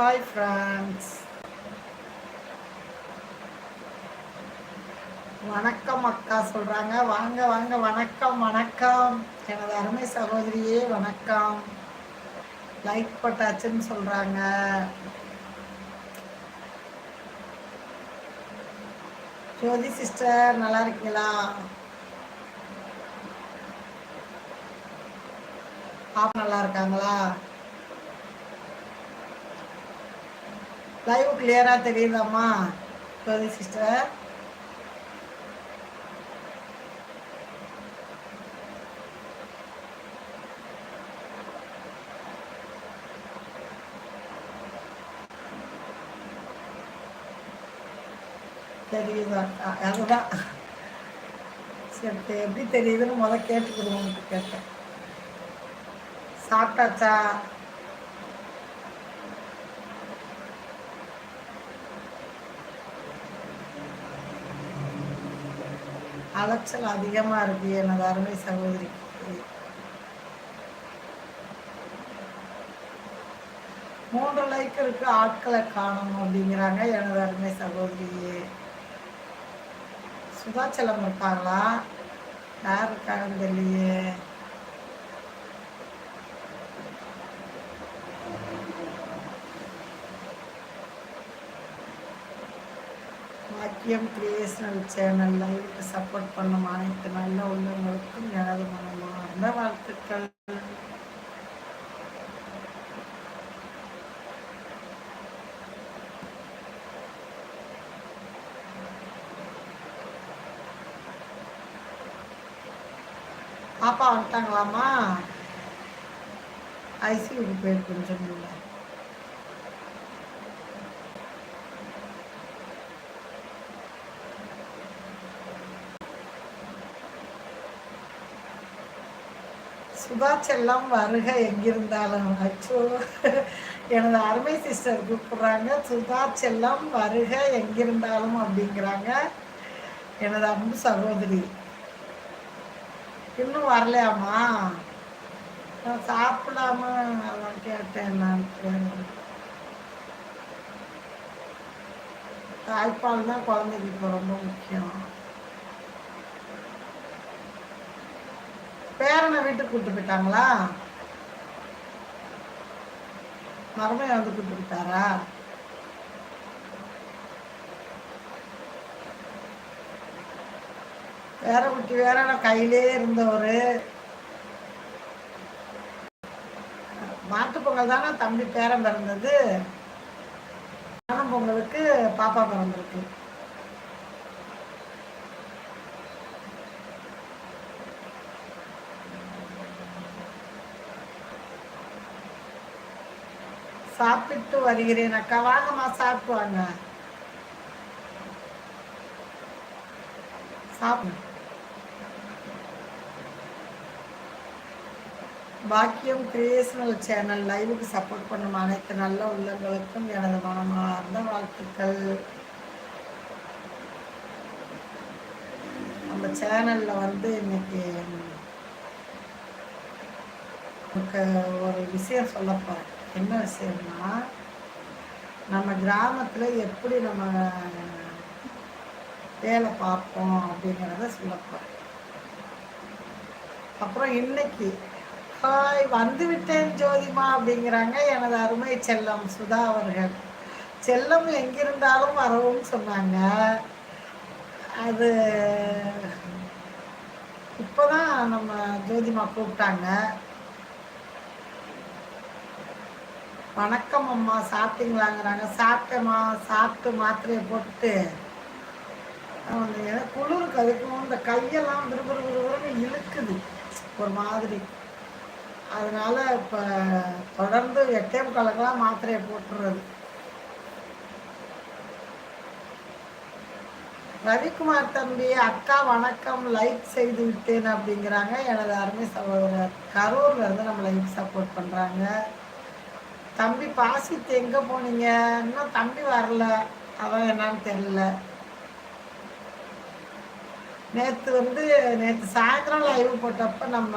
Hi friends வணக்கம் அக்கா சொல்றாங்க. வாங்க வாங்க வணக்கம் வணக்கம். எனது அருமை சகோதரியே வணக்கம். லைக் பட்டாச்சுன்னு சொல்றாங்க. ஜோதி சிஸ்டர் நல்லா இருக்கீங்களா? பாப்பா நல்லா இருக்காங்களா? லைவ் கிளியரா தெரியுதாம்மா? ஜோதி சிஸ்டர் தெரியுதா? அதுதான். சரி எப்படி தெரியுதுன்னு முத கேட்டுக்கிடுவோம் கேட்டேன். சாப்பிட்டாச்சா? அலைச்சல் அதிகமாக இருக்கு எனது அருமை சகோதரி. மூன்று லைக் இருக்கு ஆட்களை காணும் அப்படிங்கிறாங்க எனது அருமை சகோதரியே. சுதாச்சலம் இருப்பாங்களா யார் இருக்காங்கன்னு தெரியலையே. பாக்கியம் கிரியேஷனல் சேனல் லைவுக்கு சப்போர்ட் பண்ணும் அனைத்து நல்ல உள்ளவங்களுக்கும் எனது மனமார்ந்த வாழ்த்துக்கள். பாப்பா வந்துட்டாங்களாமா ஐசியூக்கு போயிருக்குன்னு சொன்னீங்களா சுபா செல்லம் வருக எங்கிருந்தாலும் அச்சோ எனது அருமை சிஸ்டர் கூப்பிடுறாங்க சுபா செல்லம் வருக எங்கிருந்தாலும் அப்படிங்கிறாங்க எனது அன்பு சகோதரி. இன்னும் வரலையாமா நான் சாப்பிடாம அதான் கேட்டேன் நான் தாய்ப்பால் தான் குழந்தைக்கு இப்போ ரொம்ப முக்கியம். மருமையான வீட்டுக்கு கூப்பிட்டு போயிட்டாங்களா? மருமையை வந்து கூப்பிட்டு போயிட்டாரா? வேற குட்டி வேற கையிலே இருந்தவர். மாட்டு பொங்கல் தானே தம்பி பேரம் பிறந்தது. பொங்கலுக்கு பாப்பா பிறந்திருக்கு. சாப்பிட்டு வருகிறேன் அக்கா. வாங்கம்மா சாப்பிட்டு வாங்க. சாப்பிடு. பாக்கியம் கிரியேஷனல் சேனல் லைவுக்கு சப்போர்ட் பண்ணும் அனைத்து நல்ல உள்ளங்களுக்கும் எனது மனமார்ந்த வாழ்த்துக்கள். நம்ம சேனலில் வந்து இன்னைக்கு நமக்கு ஒரு விஷயம் சொல்ல போகிறேன் என்ன விஷயம்னா நம்ம கிராமத்தில் எப்படி நம்ம வேலை பார்ப்போம் அப்படிங்கிறத சொல்லப்போம் அப்புறம் இன்னைக்கு ஹாய் வந்து விட்டேன் ஜோதிமா அப்படிங்கிறாங்க எனது அருமை செல்லம் சுதா அவர்கள். செல்லம் எங்கிருந்தாலும் வரவும் சொன்னாங்க. அது இப்போதான் நம்ம ஜோதிமா கூப்பிட்டாங்க. வணக்கம் அம்மா சாப்பிட்டீங்களாங்கிறாங்க. சாப்பிட்டேம்மா சாப்பிட்டு மாத்திரையை போட்டுட்டு. குளிருக்கு அதுக்கும் இந்த கையெல்லாம் விறுவிறு விறுவிறுன்னு இழுக்குது. ஒரு மாதிரி. அதனால இப்போ தொடர்ந்து எட்டே முக்காலுக்கெல்லாம் மாத்திரையை போட்டுறது. ரவிக்குமார் தம்பி அக்கா வணக்கம் லைக் செய்து விட்டேன் அப்படிங்கிறாங்க. எனது அருமை சகோதரர் கரூர்ல இருந்து நம்ம லைக் சப்போர்ட் பண்றாங்க. தம்பி பாசித்து எங்கே போனீங்க? இன்னும் தம்பி வரல. அதான் என்னன்னு தெரியல. நேற்று வந்து நேற்று சாயந்தரம் லைவ் போட்டப்போ நம்ம